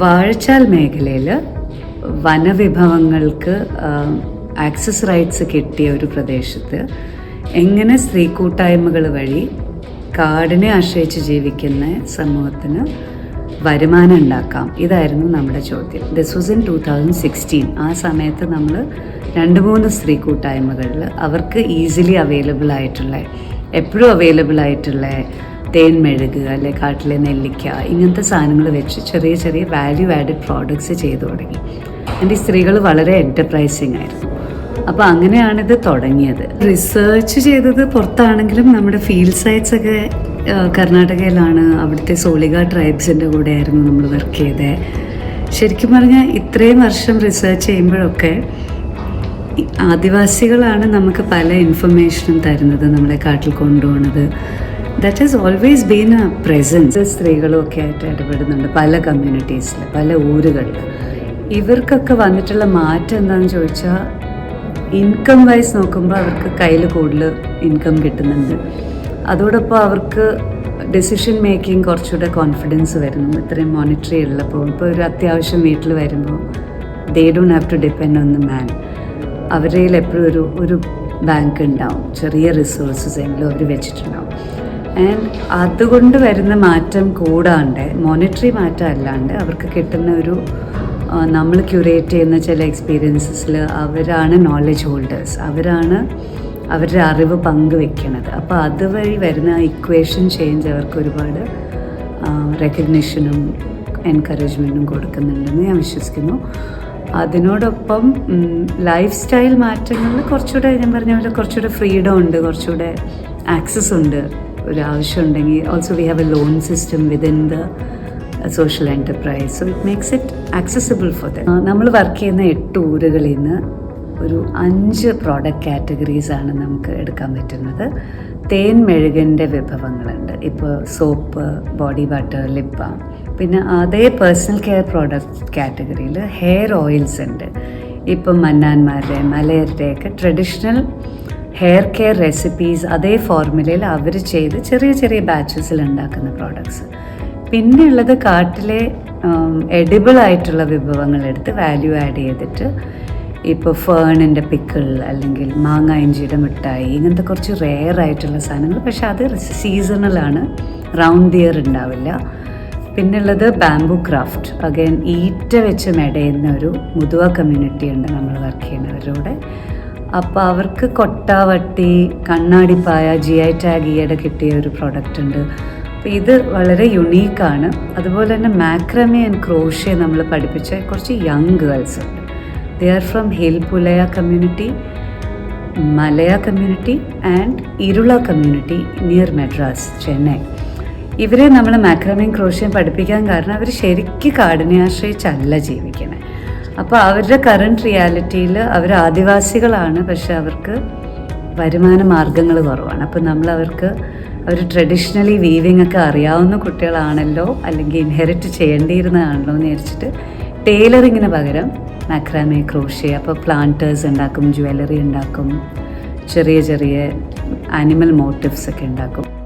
വാഴച്ചാൽ മേഖലയിൽ വനവിഭവങ്ങൾക്ക് access rights കിട്ടിയ ഒരു പ്രദേശത്ത് എങ്ങനെ സ്ത്രീ കൂട്ടായ്മകൾ വഴി കാടിനെ ആശ്രയിച്ച് ജീവിക്കുന്ന സമൂഹത്തിന് വരുമാനം ഉണ്ടാക്കാം? ഇതായിരുന്നു നമ്മുടെ ചോദ്യം. This was in two thousand sixteen ആ സമയത്ത് നമ്മൾ രണ്ട് മൂന്ന് സ്ത്രീ കൂട്ടായ്മകളിൽ അവർക്ക് ഈസിലി അവൈലബിൾ ആയിട്ടുള്ള എപ്പോഴും അവൈലബിൾ ആയിട്ടുള്ള തേൻ മെഴുക് അല്ലെ കാട്ടിലെ നെല്ലിക്ക ഇങ്ങനത്തെ സാധനങ്ങൾ വെച്ച് ചെറിയ ചെറിയ വാല്യൂ ആഡഡ് പ്രോഡക്ട്സ് ചെയ്തു തുടങ്ങി. എന്റെ സ്ത്രീകൾ വളരെ എന്റർപ്രൈസിങ് ആയിരുന്നു. അപ്പോൾ അങ്ങനെയാണിത് തുടങ്ങിയത്. റിസേർച്ച് ചെയ്തത് പുറത്താണെങ്കിലും നമ്മുടെ ഫീൽഡ് സൈറ്റ്സ് ഒക്കെ കർണാടകയിലാണ്. അവിടുത്തെ സോളിക ട്രൈബ്സിന്റെ കൂടെ ആയിരുന്നു നമ്മൾ വർക്ക് ചെയ്തത് ശരിക്കും പറഞ്ഞാൽ ഇത്രയും വർഷം റിസേർച്ച് ചെയ്യുമ്പോഴൊക്കെ ആദിവാസികളാണ് നമുക്ക് പല ഇൻഫർമേഷനും തരുന്നത്. നമ്മളെ കാട്ടിൽ കൊണ്ടുപോകുന്നത് that is always been a presence സ്ത്രീകളും ഒക്കെ ആയിട്ട് ഇടപെടുന്നുണ്ട് പല കമ്മ്യൂണിറ്റീസിൽ പല ഊരുകളിൽ ഇവർക്കൊക്കെ വന്നിട്ടുള്ള മാറ്റം എന്താണെന്ന് ചോദിച്ചാൽ ഇൻകം വൈസ് നോക്കുമ്പോൾ അവർക്ക് കയ്യിൽ കൂടുതൽ ഇൻകം കിട്ടുന്നുണ്ട്. അതോടൊപ്പം അവർക്ക് ഡെസിഷൻ മേക്കിംഗ് കുറച്ചുകൂടെ കോൺഫിഡൻസ് വരുന്നു ഇത്രയും മോണിറ്ററി ഉള്ളപ്പോൾ. ഇപ്പോൾ ഒരു അത്യാവശ്യം വീട്ടിൽ വരുമ്പോൾ they don't have to depend on the man അവരുടെ എപ്പോഴും ഒരു ഒരു ബാങ്ക് ഉണ്ടാവും. ചെറിയ റിസോഴ്സസ് എങ്കിലും അവർ വെച്ചിട്ടുണ്ടാവും. ആൻഡ് അതുകൊണ്ട് വരുന്ന മാറ്റം കൂടാണ്ട് മോണിറ്ററി മാറ്റം അല്ലാണ്ട് അവർക്ക് കിട്ടുന്ന ഒരു നമ്മൾ ക്യൂറേറ്റ് ചെയ്യുന്ന ചില എക്സ്പീരിയൻസസിൽ അവരാണ് നോളജ് ഹോൾഡേഴ്സ് അവരാണ് അവരുടെ അറിവ് പങ്കുവെക്കുന്നത് അപ്പോൾ അതുവഴി വരുന്ന ഇക്വേഷൻ ചേഞ്ച് അവർക്ക് ഒരുപാട് റെക്കഗ്നിഷനും എൻകറേജ്മെന്റും കൊടുക്കുന്നുണ്ടെന്ന് ഞാൻ വിശ്വസിക്കുന്നു. അതിനോടൊപ്പം ലൈഫ് സ്റ്റൈൽ മാറ്റങ്ങളിൽ കുറച്ചുകൂടെ ഞാൻ പറഞ്ഞ പോലെ കുറച്ചുകൂടെ ഫ്രീഡം ഉണ്ട് കുറച്ചുകൂടെ ആക്സസ് ഉണ്ട്. ഒരു ആവശ്യമുണ്ടെങ്കിൽ also we have a loan system within the social enterprise so it makes it accessible for the നമ്മൾ വർക്ക് ചെയ്യുന്ന എട്ട് ഊരുകളിൽ നിന്ന് ഒരു അഞ്ച് പ്രോഡക്റ്റ് കാറ്റഗറീസ് ആണ് നമുക്ക് എടുക്കാൻ പറ്റുന്നത്. തേൻ മെഴുകന്റെ വിഭവങ്ങളുണ്ട്. ഇപ്പോൾ സോപ്പ് ബോഡി ബട്ടർ ലിപ് പിന്നെ അതേ പേഴ്സണൽ കെയർ പ്രോഡക്റ്റ് കാറ്റഗറിയിൽ ഹെയർ ഓയിൽസ് ഉണ്ട്. ഇപ്പം മന്നാന്മാരുടെ മലയരുടെയൊക്കെ ട്രഡീഷണൽ ഹെയർ കെയർ റെസിപ്പീസ് അതേ ഫോർമുലയിൽ അവർ ചെയ്ത് ചെറിയ ചെറിയ ബാച്ചസിൽ ഉണ്ടാക്കുന്ന പ്രോഡക്ട്സ് പിന്നെയുള്ളത് കാട്ടിലെ എഡിബിൾ ആയിട്ടുള്ള വിഭവങ്ങൾ എടുത്ത് വാല്യൂ ആഡ് ചെയ്തിട്ട് ഇപ്പോൾ ഫേണിന്റെ പിക്കിൾ അല്ലെങ്കിൽ മാങ്ങ ഇഞ്ചിയുടെ മിഠായി ഇങ്ങനത്തെ കുറച്ച് റെയർ ആയിട്ടുള്ള സാധനങ്ങൾ. പക്ഷെ അത് സീസണലാണ് റൗണ്ട് ഇയർ ഉണ്ടാവില്ല. പിന്നുള്ളത് ബാംബു ക്രാഫ്റ്റ് അഗൈൻ ഈറ്റ വെച്ച് മെടയുന്ന ഒരു മുതുവ കമ്മ്യൂണിറ്റി ഉണ്ട് നമ്മൾ വർക്ക് ചെയ്യുന്നവരുടെ. അപ്പോൾ അവർക്ക് കൊട്ടാവട്ടി കണ്ണാടിപ്പായ ജി ഐ ടാഗ് ഈയിടെ കിട്ടിയ ഒരു പ്രോഡക്റ്റ് ഉണ്ട്. അപ്പോൾ ഇത് വളരെ യുണീക്കാണ് അതുപോലെ തന്നെ മാക്രമേ ആൻഡ് ക്രോഷ്യ നമ്മൾ പഠിപ്പിച്ച കുറച്ച് യങ് ഗേൾസ് ഉണ്ട്. They are from hill Pulaya community Malaya community and Irula community near Madras Chennai ഇവരെ നമ്മൾ മാക്രമയും ക്രോഷ്യയും പഠിപ്പിക്കാൻ കാരണം അവർ ശരിക്കും കാടിനെ ആശ്രയിച്ചല്ല ജീവിക്കണേ. അപ്പോൾ അവരുടെ കറണ്ട് റിയാലിറ്റിയിൽ അവർ ആദിവാസികളാണ് പക്ഷെ അവർക്ക് വരുമാന മാർഗങ്ങൾ കുറവാണ്. അപ്പോൾ നമ്മൾ അവർക്ക് അവർ ട്രഡീഷണലി വീവിംഗ് ഒക്കെ അറിയാവുന്ന കുട്ടികളാണല്ലോ അല്ലെങ്കിൽ ഇൻഹെറിറ്റ് ചെയ്യേണ്ടിയിരുന്നതാണല്ലോ എന്ന് വിചാരിച്ചിട്ട് ടൈലറിങ്ങിന് പകരം മാക്രാമേ ക്രോഷ്യ അപ്പോൾ പ്ലാന്റേഴ്സ് ഉണ്ടാക്കും ജ്വല്ലറി ഉണ്ടാക്കും ചെറിയ ചെറിയ ആനിമൽ മോട്ടീവ്സ് ഒക്കെ ഉണ്ടാക്കും.